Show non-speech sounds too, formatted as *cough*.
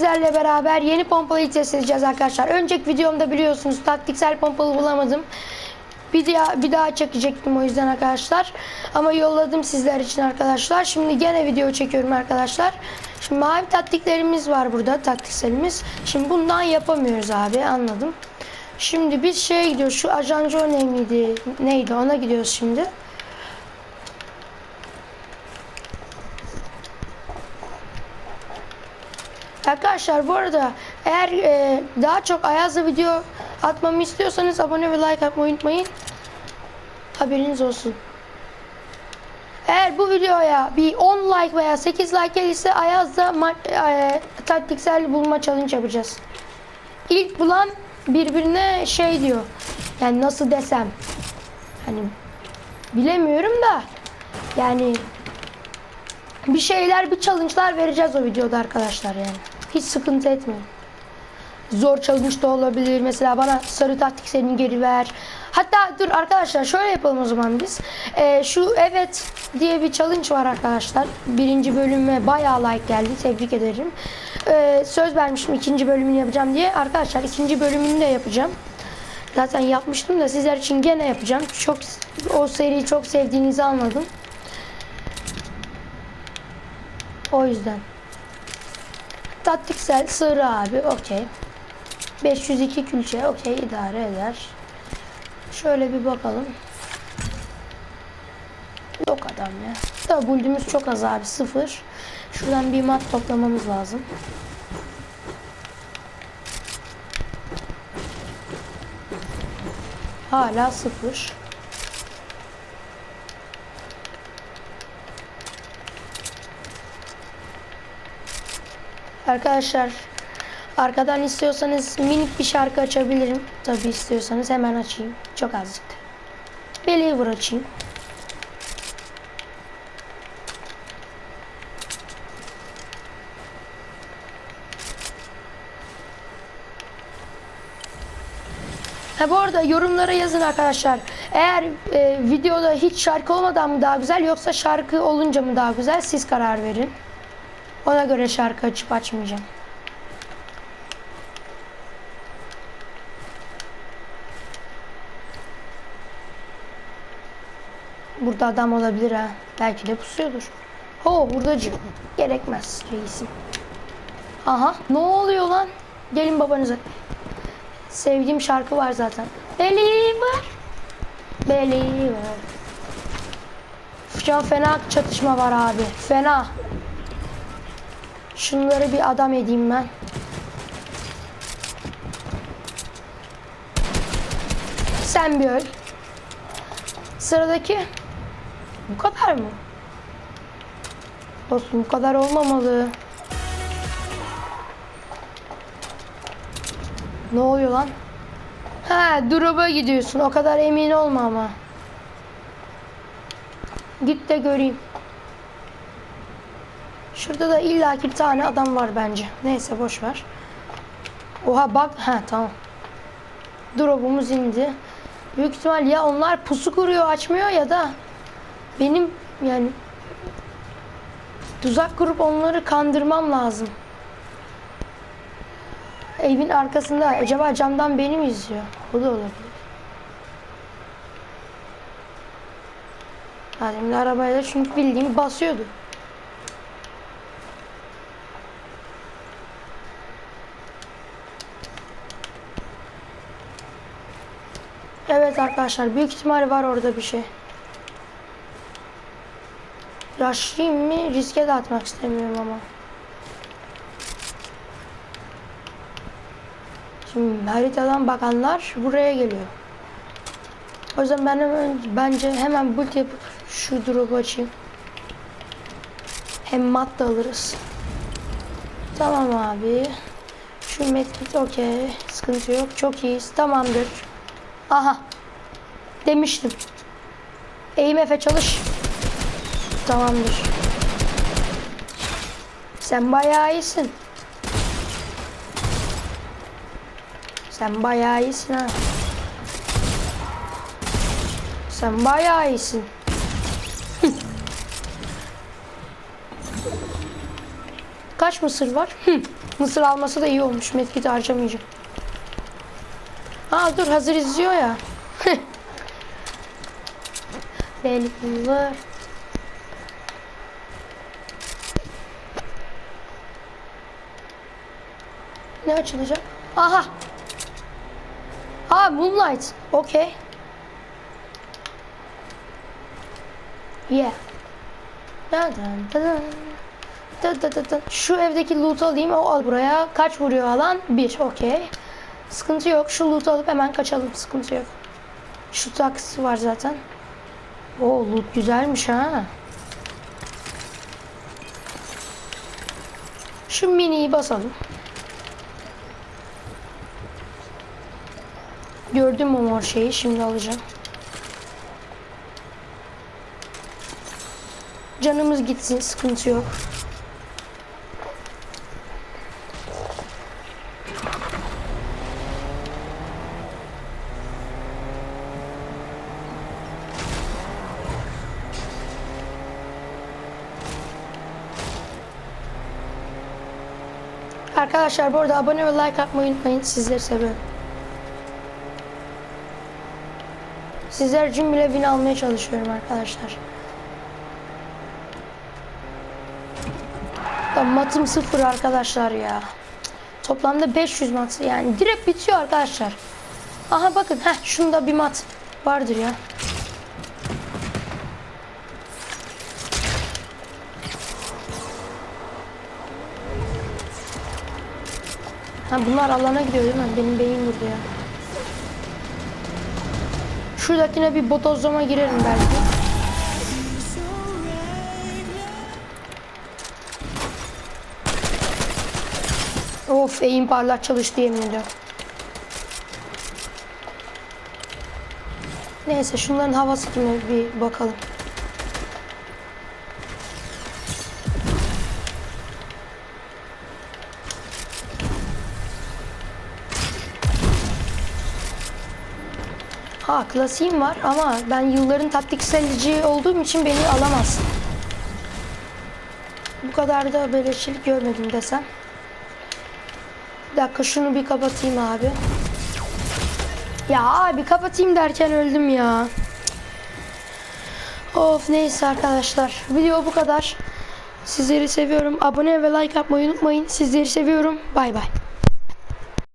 Sizlerle beraber yeni pompalıyı test edeceğiz arkadaşlar. Önceki videomda biliyorsunuz taktiksel pompalı bulamadım. Bir daha, bir daha çekecektim o yüzden arkadaşlar. Ama yolladım sizler için arkadaşlar. Şimdi gene video çekiyorum arkadaşlar. Şimdi mavi taktiklerimiz var burada taktikselimiz. Şimdi bundan yapamıyoruz abi anladım. Şimdi biz şeye gidiyoruz. Şu ajancı ne miydi? Neydi? Ona gidiyoruz şimdi. Arkadaşlar bu arada eğer e, daha çok Ayaz'la video atmamı istiyorsanız abone ve like atmayı unutmayın. Haberiniz olsun. Eğer bu videoya bir 10 like veya 8 like gelirse Ayaz'la ma- e, taktiksel bulma challenge yapacağız. İlk bulan birbirine şey diyor. Yani nasıl desem. Hani bilemiyorum da yani bir şeyler bir challenge'lar vereceğiz o videoda arkadaşlar yani. Hiç sıkıntı etmeyin. Zor challenge da olabilir. Mesela bana sarı taktik senin geri ver. Hatta dur arkadaşlar şöyle yapalım o zaman biz. Ee, şu evet diye bir challenge var arkadaşlar. Birinci bölüme bayağı like geldi. Tebrik ederim. Ee, söz vermiştim ikinci bölümünü yapacağım diye. Arkadaşlar ikinci bölümünü de yapacağım. Zaten yapmıştım da sizler için gene yapacağım. Çok o seriyi çok sevdiğinizi anladım. O yüzden. Taktiksel sığırı abi okey. 502 külçe okey idare eder. Şöyle bir bakalım. Yok adam ya. Da buldüğümüz çok az abi sıfır. Şuradan bir mat toplamamız lazım. Hala sıfır. Arkadaşlar arkadan istiyorsanız minik bir şarkı açabilirim. Tabi istiyorsanız hemen açayım. Çok azıcık. Believer açayım. Ha bu arada yorumlara yazın arkadaşlar. Eğer e, videoda hiç şarkı olmadan mı daha güzel yoksa şarkı olunca mı daha güzel siz karar verin. Ona göre şarkı açıp açmayacağım. Burada adam olabilir ha. Belki de pusuyordur. Ho hurdacı. Gerekmez reisim. Aha ne oluyor lan? Gelin babanıza. Sevdiğim şarkı var zaten. Believer. Believer. Şu an fena çatışma var abi. Fena. Şunları bir adam edeyim ben. Sen bir öl. Sıradaki. Bu kadar mı? Dostum bu kadar olmamalı. Ne oluyor lan? Ha, drop'a gidiyorsun. O kadar emin olma ama. Git de göreyim. Şurada da illaki bir tane adam var bence. Neyse boş ver. Oha bak. Ha tamam. Drop'umuz indi. Büyük ihtimal ya onlar pusu kuruyor açmıyor ya da benim yani tuzak kurup onları kandırmam lazım. Evin arkasında acaba camdan beni mi izliyor? O da olabilir. Yani arabayla çünkü bildiğim basıyordu. Evet arkadaşlar büyük ihtimal var orada bir şey. Rushlayayım mı? Riske de atmak istemiyorum ama. Şimdi haritadan bakanlar buraya geliyor. O yüzden ben hemen, bence hemen build yapıp şu drop'u açayım. Hem mat da alırız. Tamam abi. Şu medkit okey. Sıkıntı yok. Çok iyiyiz. Tamamdır. Aha. Demiştim. Eğim Efe çalış. Tamamdır. Sen bayağı iyisin. Sen bayağı iyisin ha. Sen bayağı iyisin. *laughs* kaç mısır var? *laughs* Mısır alması da iyi olmuş. Medkit harcamayacağım. Aa dur hazır izliyor ya. *laughs* Belli. Ne açılacak? Aha. Ha Moonlight. Okay. Yeah. Dun dun dun. Dun dun dun dun. Şu evdeki loot alayım. O al buraya. Kaç vuruyor alan? Bir. Okey. Sıkıntı yok. Şu loot alıp hemen kaçalım. Sıkıntı yok. Şu taksi var zaten. Oo loot güzelmiş ha. Şu miniyi basalım. Gördüm o mor şeyi. Şimdi alacağım. Canımız gitsin. Sıkıntı yok. Arkadaşlar bu arada abone ve like atmayı unutmayın. Sizleri seviyorum. Sizler için bile win almaya çalışıyorum arkadaşlar. Da matım sıfır arkadaşlar ya. Toplamda 500 mat yani direkt bitiyor arkadaşlar. Aha bakın heh şunda bir mat vardır ya. Ha bunlar alana gidiyor değil mi? Benim beyin vurdu ya. Şuradakine bir botozlama girerim belki. Of eğim parlak çalıştı yemin ediyorum. Neyse şunların havası kime bir bakalım. Ha klasiğim var ama ben yılların taktikselci olduğum için beni alamaz. Bu kadar da beleşçilik görmedim desem. Bir dakika şunu bir kapatayım abi. Ya abi kapatayım derken öldüm ya. Of neyse arkadaşlar. Video bu kadar. Sizleri seviyorum. Abone ve like atmayı unutmayın. Sizleri seviyorum. Bay bay.